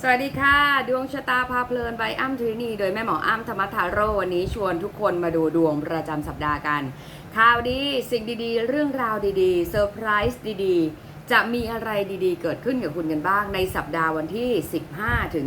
สวัสดีค่ะ ดวงชะตาพาเพลินใบอ้ำทรินี โดยแม่หมออ้ำธรรมทาโรวันนี้ชวนทุกคนมาดูดวงประจำสัปดาห์กัน ข่าวดีสิ่งดีๆ เรื่องราวดีๆเซอร์ไพรส์ดีๆ จะมีอะไรดีๆ เกิดขึ้นกับคุณกันบ้าง ในสัปดาห์วันที่ 15 ถึง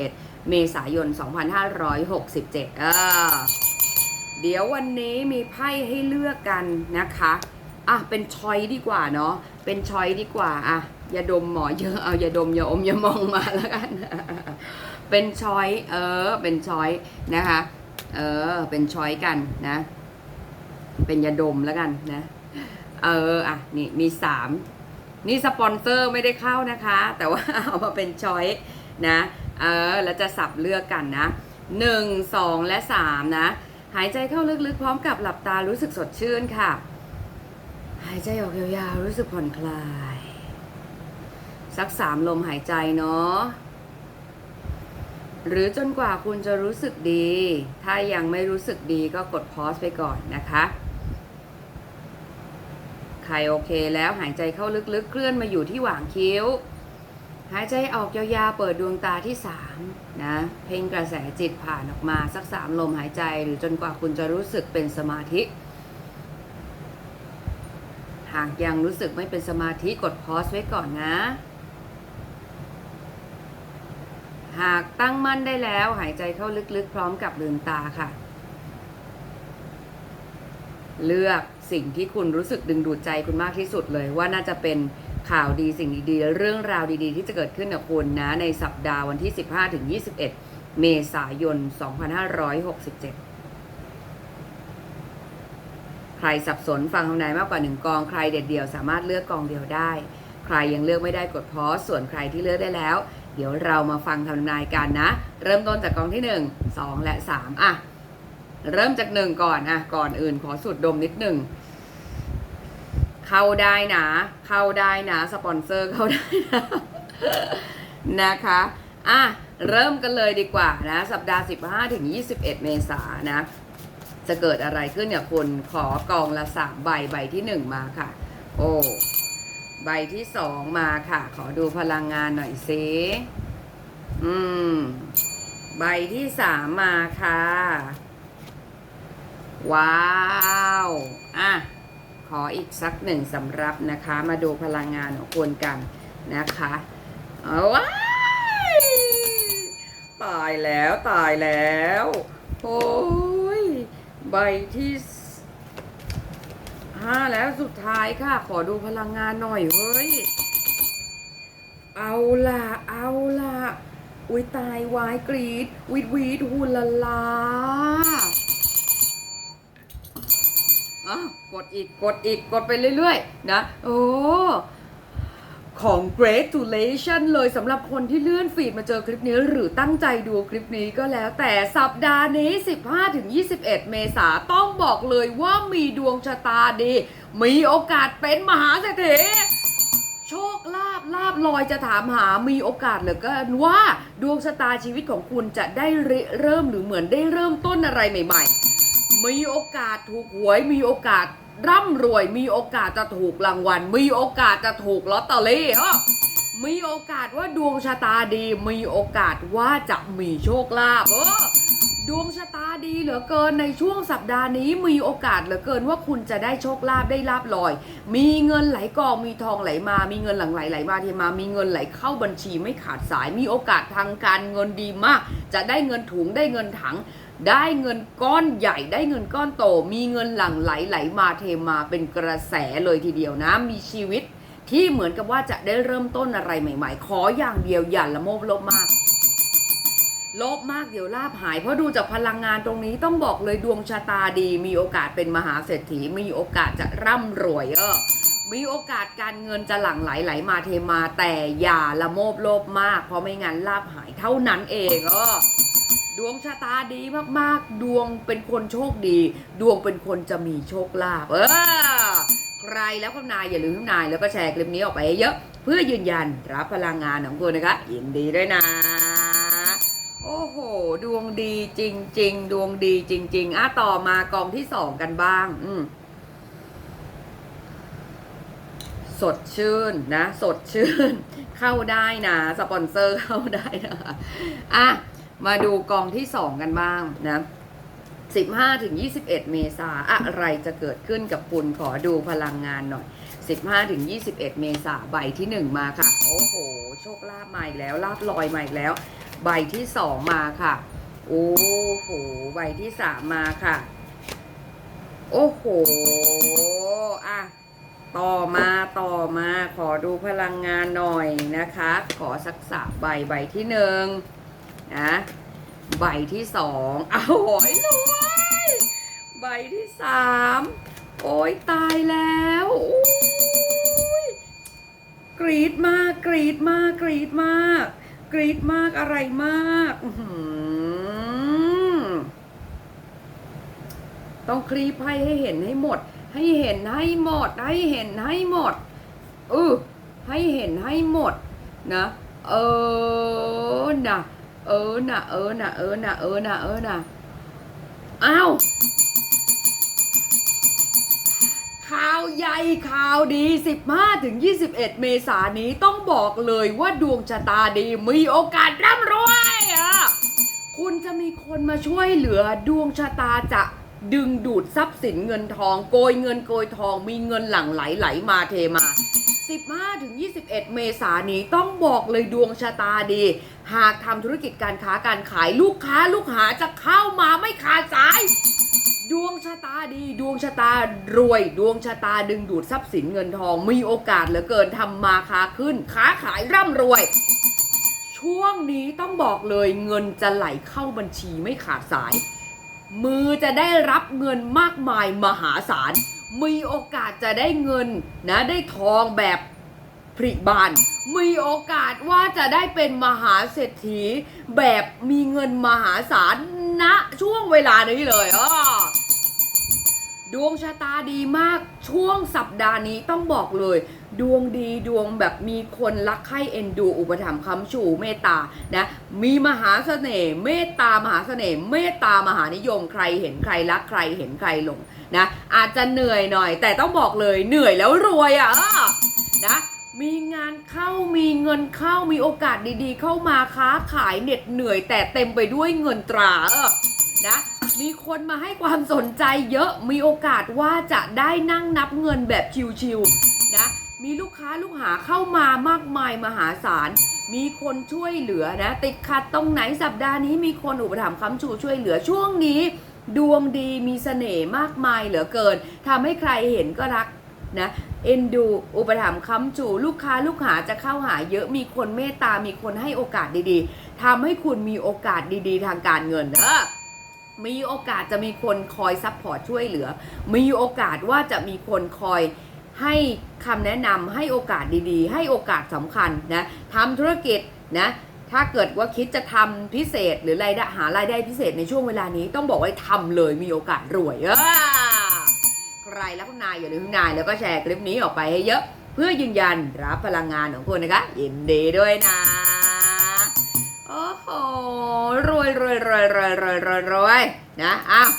21 เมษายน 2567เออเดี๋ยววันนี้มีไพ่ให้เลือกกันนะคะ อะ เป็นชอยดีกว่าเนาะเป็นชอยดีกว่าอะ ย่าดมหมอเยอะเอาอย่าดมอย่าอมอย่ามองมาแล้วกัน เป็นชอยเออ เป็นชอยนะคะ เออ เป็นชอยกันนะ เป็นยาดมแล้วกันนะ เอออะนี่มีสามนี่สปอนเซอร์ไม่ได้เข้านะคะ แต่ว่าเอามาเป็นชอยนะ เออ แล้วจะสับเลือกกันนะหนึ่งสองและสามนะ หายใจเข้าลึกๆ พร้อมกับหลับตารู้สึกสดชื่นค่ะ หายใจออกยาวๆรู้สึกผ่อนคลาย สักสามลมหายใจเนาะหรือจนกว่าคุณจะรู้สึกดี ถ้ายังไม่รู้สึกดีก็กดพอสไปก่อนนะคะใครโอเคแล้วหายใจเข้าลึกๆ เคลื่อนมาอยู่ที่หว่างคิ้ว หายใจออกยาวๆ เปิดดวงตาที่สามนะ เพ่งกระแสจิตผ่านออกมาสักสามลมหายใจหรือจนกว่าคุณจะรู้สึกเป็นสมาธิ หากยังรู้สึกไม่เป็นสมาธิกดพอสไว้ก่อนนะ หากตั้งมั่นได้แล้วหายใจเข้าลึกๆ พร้อมกับลืมตาค่ะ เลือกสิ่งที่คุณรู้สึกดึงดูดใจคุณมากที่สุดเลย ว่าน่าจะเป็นข่าวดีสิ่งดีๆ เรื่องราวดีๆ ที่จะเกิดขึ้นกับคุณนะ ในสัปดาห์วันที่ 15-21 เมษายน 2567ใครสับสนฟังคำนายมากกว่าหนึ่งกอง ใครเด็ดเดี่ยวสามารถเลือกกองเดียวได้ ใครยังเลือกไม่ได้กดพอสส่วนใครที่เลือกได้แล้ว เดี๋ยวเรามาฟังคำนายกันนะ เริ่มต้นจากกองที่ 1 2 และ 3 อะ เริ่มจากหนึ่งก่อนอะ ก่อนอื่นขอสูดดมนิดหนึ่งเข้าได้นะ เข้าได้นะ สปอนเซอร์เข้าได้นะนะคะอะเริ่มกันเลยดีกว่านะ สัปดาห์ 15ถึง21 เมษายนนะ จะเกิดอะไรขึ้นเนี่ยคุณขอกองละสามใบใบที่หนึ่งมาค่ะ โอ้ ใบที่สองมาค่ะ ขอดูพลังงานหน่อยสิ อืม ใบที่สามมาค่ะ ว้าว อะ ขออีกสักหนึ่งสำรับนะคะ มาดูพลังงานของคุณกันนะคะเอาว้ายตายแล้วตายแล้ว โอ้ย ใบที่ส ห้าแล้วสุดท้ายค่ะ ขอดูพลังงานหน่อยเฮ้ย เอาล่ะ เอาล่ะ อุ้ยตายวายกรีดวิดวีดฮูลาลาอะกดอีกกดอีกกดไปเรื่อยๆ นะ โอ้ ของ gratulation เลยสำหรับคนที่เลื่อนฟีดมาเจอคลิปนี้ หรือตั้งใจดูคลิปนี้ก็แล้วแต่สัปดาห์นี้ 15-21 เมษาต้องบอกเลยว่ามีดวงชะตาดี มีโอกาสเป็นมหาเศรษฐีโชคลาภลาบลอยจะถามหามีโอกาสเหลือเกินว่าดวงชะตาชีวิตของคุณจะได้เริ่มหรือเหมือนได้เริ่มต้นอะไรใหม่ ๆ มีโอกาสถูกหวยมีโอกาส ร่ำรวยมีโอกาสจะถูกรางวัล มีโอกาสจะถูกลอตเตอรี่เออมีโอกาสว่าดวงชะตาดี มีโอกาสว่าจะมีโชคลาภเออดวงชะตาดีเหลือเกินในช่วงสัปดาห์นี้มีโอกาสเหลือเกินว่าคุณจะได้โชคลาภได้ลาบลอย มีเงินไหลกองมีทองไหลมา มีเงินหลั่งไหลไหลมาเทมา มีเงินไหลเข้าบัญชีไม่ขาดสาย มีโอกาสทางการเงินดีมาก จะได้เงินถุงได้เงินถัง ได้เงินก้อนใหญ่ได้เงินก้อนโต มีเงินหลั่งไหลไหลมาเทมาเป็นกระแสเลยทีเดียวนะ มีชีวิตที่เหมือนกับว่าจะได้เริ่มต้นอะไรใหม่ ๆ ขออย่างเดียวอย่าละโมบลภมากลภมากเดี๋ยวลาบหาย เพราะดูจากพลังงานตรงนี้ต้องบอกเลยดวงชะตาดี มีโอกาสเป็นมหาเศรษฐีมีโอกาสจะร่ำรวยเออ มีโอกาสการเงินจะหลั่งไหลไหลมาเทมาแต่อย่าละโมบโลภมาก เพราะไม่งั้นลาบหายเท่านั้นเองเออดวงชะตาดีมากๆ ดวงเป็นคนโชคดี ดวงเป็นคนจะมีโชคลาภเออใครแล้วก็นายอย่าลืมทำนายแล้วก็แชร์คลิปนี้ออกไปเยอะ เพื่อยืนยันรับพลังงานของคุณนะคะยินดีด้วยนะโอ้โห ดวงดีจริง ๆ ดวงดีจริง ๆอะต่อมากองที่สองกันบ้าง อืม สดชื่นนะ สดชื่น เข้าได้นะ สปอนเซอร์เข้าได้นะคะอะ มาดูกองที่2กันบ้างนะ15ถึง21เมษาอะไรจะเกิดขึ้นกับคุณขอดูพลังงานหน่อย15ถึง21เมษาใบที่1มาค่ะ โอ้โห โชคลาภมาอีกแล้วลาบลอยมาอีกแล้ว ใบที่2มาค่ะ โอ้โห ใบที่3มาค่ะ โอ้โห อะ ต่อมาต่อมาขอดูพลังงานหน่อยนะคะ ขอสักสามใบใบที่หนึ่งนะใบที่สองอ้าวโหยรวยใบที่สามโอ้ยตายแล้วกรีดมากกรีดมากกรีดมาก กรีดมากอะไรมากต้องคลีไพ่ให้เห็นให้หมด ให้เห็นให้หมด ให้เห็นให้หมดเออให้เห็นให้หมดนะเออนะเออนะเออนะเออนะเออนะเออนะอ้าวข่าวใหญ่ข่าวดี 15ถึง21 เมษายนนี้ต้องบอกเลยว่าดวงชะตาดีมีโอกาสร่ำรวยอะคุณจะมีคนมาช่วยเหลือดวงชะตาจะ ดึงดูดทรัพย์สินเงินทอง โกยเงินโกยทอง มีเงินหลั่งไหลไหลมาเทมา 15ถึง21 เมษายนนี้ต้องบอกเลยดวงชะตาดี หากทำธุรกิจการค้าการขายลูกค้าลูกหาจะเข้ามาไม่ขาดสาย ดวงชะตาดีดวงชะตารวย ดวงชะตาดึงดูดทรัพย์สินเงินทอง มีโอกาสเหลือเกินทำมาค้าขึ้น ค้าขายร่ำรวย ช่วงนี้ต้องบอกเลยเงินจะไหลเข้าบัญชีไม่ขาดสาย มือจะได้รับเงินมากมายมหาศาล มีโอกาสจะได้เงินนะได้ทองแบบผริบาน มีโอกาสว่าจะได้เป็นมหาเศรษฐี แบบมีเงินมหาศาลณช่วงเวลานี้เลยอ้อดวงชะตาดีมากช่วงสัปดาห์นี้ต้องบอกเลย ดวงดีดวงแบบมีคนรักใคร่เอ็นดู อุปถัมภ์คำชูเมตตานะมีมหาเสน่ห์เมตตามหาเสน่ห์เมตตามหานิยมใครเห็นใครรักใครเห็นใครหลงนะอาจจะเหนื่อยหน่อย แต่ต้องบอกเลยเหนื่อยแล้วรวยอะนะมีงานเข้ามีเงินเข้ามีโอกาสดีๆ เข้ามาค้าขายเหน็ดเหนื่อย แต่เต็มไปด้วยเงินตราเออนะมีคนมาให้ความสนใจเยอะมีโอกาสว่าจะได้นั่งนับเงินแบบชิวๆนะ มีลูกค้าลูกหาเข้ามามากมายมหาศาล มีคนช่วยเหลือนะติดขัดตรงไหนสัปดาห์นี้มีคนอุปถัมภ์ค้ำชูช่วยเหลือช่วงนี้ ดวงดีมีเสน่ห์มากมายเหลือเกินทำให้ใครเห็นก็รักนะเอ็นดูอุปถัมภ์ค้ำชูลูกค้าลูกหาจะเข้าหาเยอะมีคนเมตตา มีคนให้โอกาสดีๆทำให้คุณมีโอกาสดีๆ ทางการเงินเออมีโอกาสจะมีคนคอยซัพพอร์ตช่วยเหลือ มีโอกาสว่าจะมีคนคอย ให้คำแนะนำให้โอกาสดีๆ ให้โอกาสสำคัญนะทำธุรกิจนะถ้าเกิดว่าคิดจะทำพิเศษหรือรายได้หารายได้พิเศษในช่วงเวลานี้ต้องบอกว่าทำเลยมีโอกาสรวยเออใครรักคุณนายอย่าลืมคุณนายแล้วก็แชร์คลิปนี้ออกไปให้เยอะ เพื่อยืนยันรับพลังงานของคุณนะคะยินดีด้วยนะโอ้โหรวยรวยรวยรวยรวยรวยรวยนะอ้าว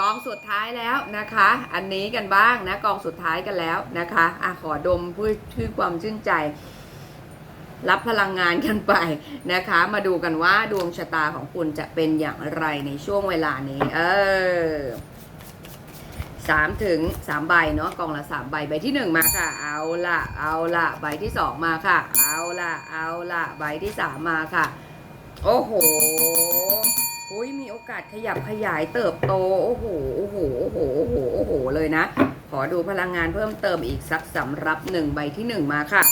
กองสุดท้ายแล้วนะคะ อันนี้กันบ้างนะกองสุดท้ายกันแล้วนะคะอะขอดมเพื่อชื่อความชื่นใจ รับพลังงานกันไปนะคะ มาดูกันว่าดวงชะตาของคุณจะเป็นอย่างไรในช่วงเวลานี้ เออสามถึงสามใบเนาะกองละสามใบใบที่หนึ่งมาค่ะ เอาละเอาละใบที่สองมาค่ะ เอาละเอาละใบที่สามมาค่ะ โอ้โห หุยมีโอกาสขยับขยายเติบโต โอ้โหโอ้โหโอ้โหโอ้โหโอ้โหเลยนะ ขอดูพลังงานเพิ่มเติมอีกสักสำหรับหนึ่งใบที่หนึ่งมาค่ะ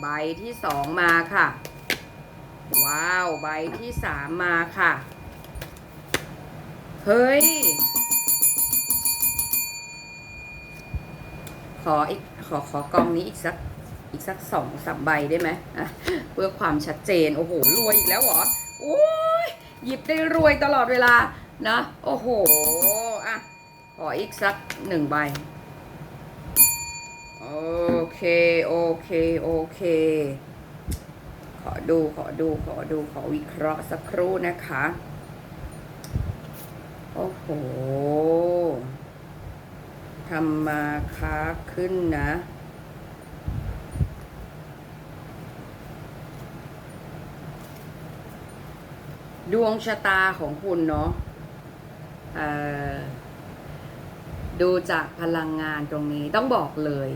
ใบที่สองมาค่ะ ว้าว ใบที่สามมาค่ะ เฮ้ย ขออีกขอขอกองนี้อีกสักอีกสักสองสามใบได้ไหมอะเพื่อความชัดเจน โอ้โหรวยอีกแล้วเหรอโอ้ หยิบได้รวยตลอดเวลานะ โอ้โห อะ ขออีกสักหนึ่งใบ โอเค โอเค โอเค ขอดู ขอดู ขอดู ขอวิเคราะห์สักครู่นะคะ โอ้โหทำมาค้าขึ้นนะ ดวงชะตาของคุณเนาะดูจากพลังงานตรงนี้ต้องบอกเลย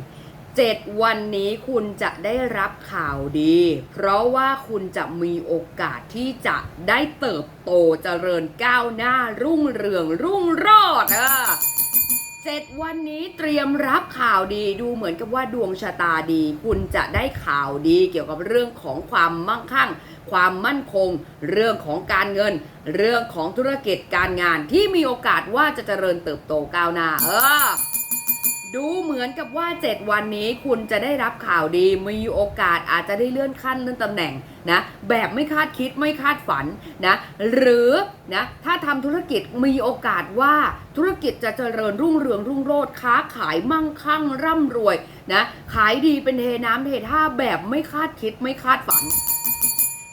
เจ็ดวันนี้คุณจะได้รับข่าวดี เพราะว่าคุณจะมีโอกาสที่จะได้เติบโตเจริญก้าวหน้ารุ่งเรืองรุ่งโรจน์อะเจ็ดวันนี้เตรียมรับข่าวดีดูเหมือนกับว่าดวงชะตาดี คุณจะได้ข่าวดีเกี่ยวกับเรื่องของความมั่งคั่ง ความมั่นคง เรื่องของการเงิน เรื่องของธุรกิจการงานที่มีโอกาสว่าจะเจริญเติบโตก้าวหน้า เออดูเหมือนกับว่า 7 วันนี้คุณจะได้รับข่าวดี มีโอกาสอาจจะได้เลื่อนขั้นเลื่อนตำแหน่งนะแบบไม่คาดคิดไม่คาดฝันนะหรือนะถ้าทำธุรกิจมีโอกาสว่าธุรกิจจะเจริญรุ่งเรืองรุ่งโรจน์ค้าขายมั่งคั่งร่ำรวยนะขายดีเป็นเทน้ำเทท่าแบบไม่คาดคิดไม่คาดฝัน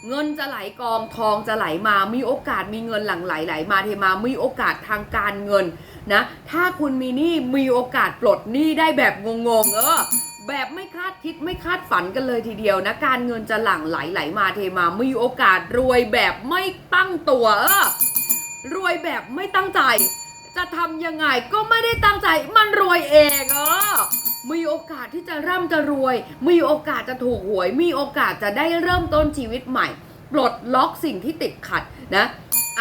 เงินจะไหลกองทองจะไหลมา มีโอกาสมีเงินหลั่งไหลไหลมาเทมา มีโอกาสทางการเงินนะ ถ้าคุณมีหนี้มีโอกาสปลดหนี้ได้แบบงงๆเออแบบไม่คาดคิดไม่คาดฝันกันเลยทีเดียวนะ การเงินจะหลั่งไหลไหลมาเทมา มีโอกาสรวยแบบไม่ตั้งตัวเออรวยแบบไม่ตั้งใจ จะทำยังไงก็ไม่ได้ตั้งใจ มันรวยเองเออ มีโอกาสที่จะร่ำจะรวย มีโอกาสจะถูกหวย มีโอกาสจะได้เริ่มต้นชีวิตใหม่ ปลดล็อกสิ่งที่ติดขัดนะ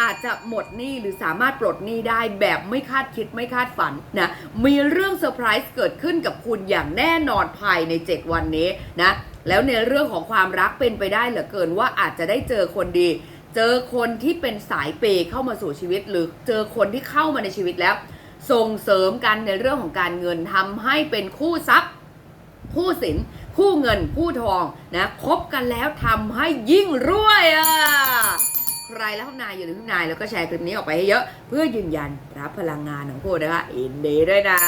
อาจจะหมดหนี้หรือสามารถปลดหนี้ได้แบบไม่คาดคิดไม่คาดฝันนะ มีเรื่องเซอร์ไพรส์เกิดขึ้นกับคุณอย่างแน่นอนภายใน 7 วันนี้นะ แล้วในเรื่องของความรักเป็นไปได้เหลือเกินว่าอาจจะได้เจอคนดี เจอคนที่เป็นสายเปย์เข้ามาสู่ชีวิต หรือเจอคนที่เข้ามาในชีวิตแล้ว ส่งเสริมกันในเรื่องของการเงินทำให้เป็นคู่ทรัพย์ คู่สิน คู่เงิน คู่ทองนะคบกันแล้วทำให้ยิ่งรวยอะใครแล้วข้างในอย่าลืมข้างในแล้วก็แชร์คลิปนี้ออกไปให้เยอะ เพื่อยืนยันรับพลังงานของคุณนะคะอินดีด้วยนะ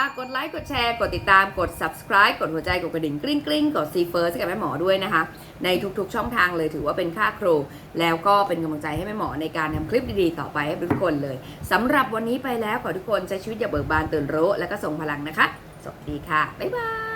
ฝากกดไลค์ กดแชร์ กดติดตาม กด subscribe กดหัวใจ กดกระดิ่งกริ๊งกริ๊งกดซีเฟิร์สกับแม่หมอด้วยนะคะ ในทุกๆช่องทางเลยถือว่าเป็นค่าครู แล้วก็เป็นกำลังใจให้แม่หมอในการทำคลิปดีๆ ต่อไปให้ทุกคนเลยสำหรับวันนี้ไปแล้วขอทุกคนใช้ชีวิตอย่าเบิกบานตื่นรู้ แล้วก็ส่งพลังนะคะ สวัสดีค่ะ บ๊ายบาย